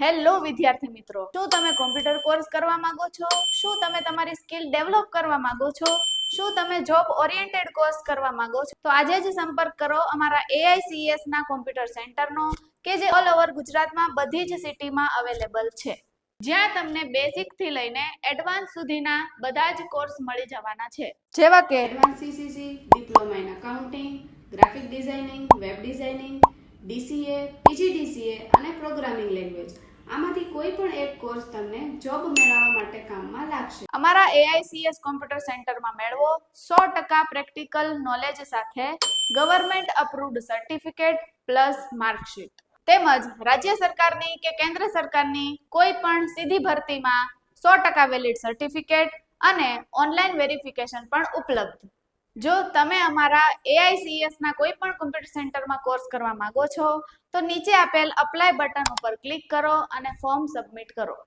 Hello વિદ્યાર્થી મિત્રો. શું તમે કોમ્પ્યુટર કોર્સ કરવા માંગો છો? શું તમે તમારી સ્કિલ ડેવલપ કરવા માંગો છો? શું તમે જોબ ઓરિએન્ટેડ કોર્સ કરવા માંગો છો? તો આજે જ સંપર્ક કરો અમારા એઆઈસીએસ ના કોમ્પ્યુટર સેન્ટરનો કે જે ઓલ ઓવર ગુજરાતમાં બધી જ સિટીમાં અવેલેબલ છે. જ્યાં તમને બેઝિકથી લઈને એડવાન્સ સુધીના બધા જ કોર્સ મળી જવાના છે. જેવા કે advance CCC diploma in accounting graphic designing web designing DCA PGDCA અને પ્રોગ્રામિંગ લેંગ્વેજ આમાંથી કોઈ પણ એક કોર્સ તમને જોબ મેળવવા માટે કામમાં લાગશે. અમારા એઆઈસીએસ કોમ્પ્યુટર સેન્ટરમાં મેળવો. સો ટકા પ્રેક્ટિકલ નોલેજ સાથે government approved certificate plus marksheet તેમજ રાજ્ય સરકારની કે કેન્દ્ર સરકારની કોઈ પણ સીધી ભરતીમાં સો ટકા વેલિડ સર્ટિફિકેટ અને ઓનલાઈન વેરિફિકેશન પણ ઉપલબ્ધ. જો તમે અમારા એઆઈસીએસ ના કોઈ પણ કોમ્પ્યુટર સેન્ટરમાં કોર્સ કરવા માંગો છો, તો નીચે આપેલ અપ્લાય બટન ઉપર ક્લિક કરો અને ફોર્મ સબમિટ કરો.